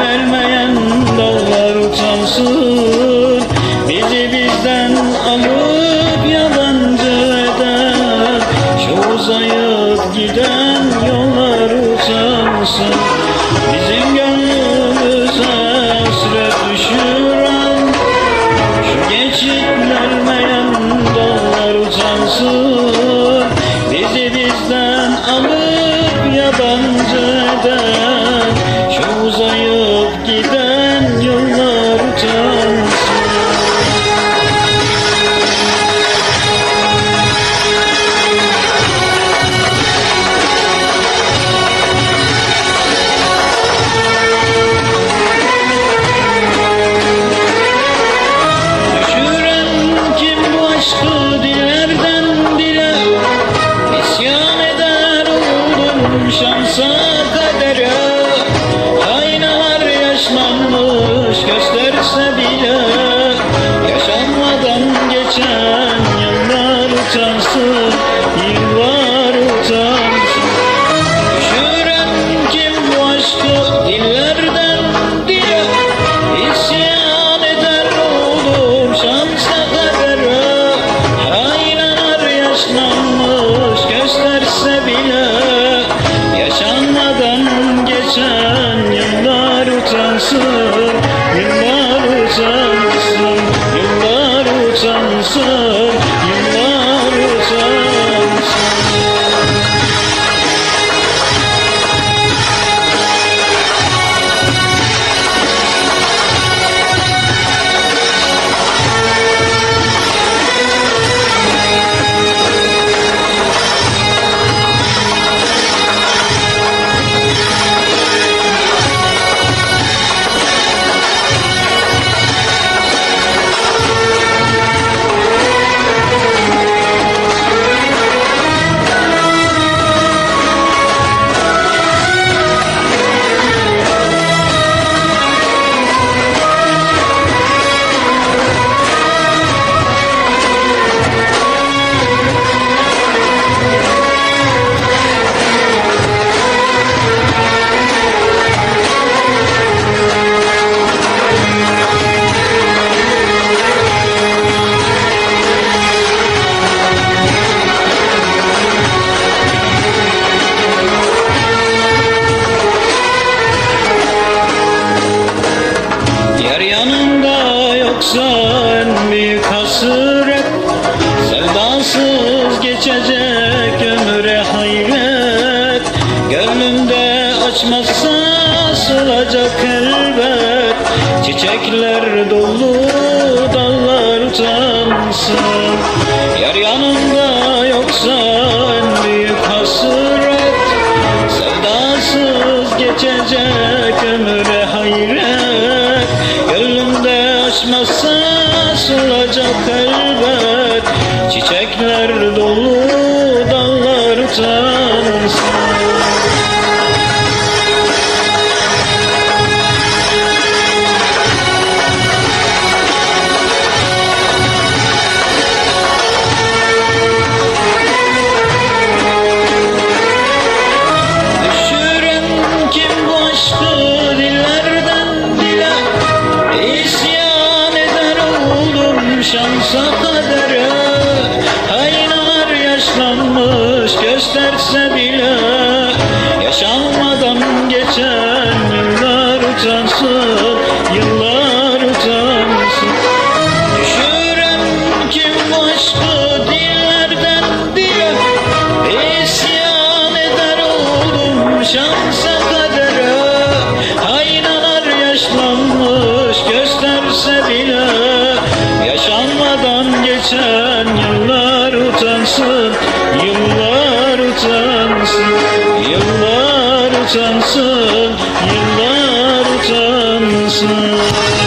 vermeyen dallar utansın Bizi bizden alıp yabancı eden Şu uzayıp giden yollar utansın utansın sılacak elbet Çiçekler dolu dallar utansın Yar yanında yoksa en büyük hasret Sevdasız geçecek ömüre hayret. Gönlümde açmazsa solacak elbet Çiçekler dolu Yıllar utansın Düşüren kim aşkı dillerden dile İsyan eder oldum şansa kadere. Aynalar yaşlanmış gösterse bile Yaşanmadan geçen yıllar utansın Yıllar utansın Yıllar utansın Yıllar utansın vatansın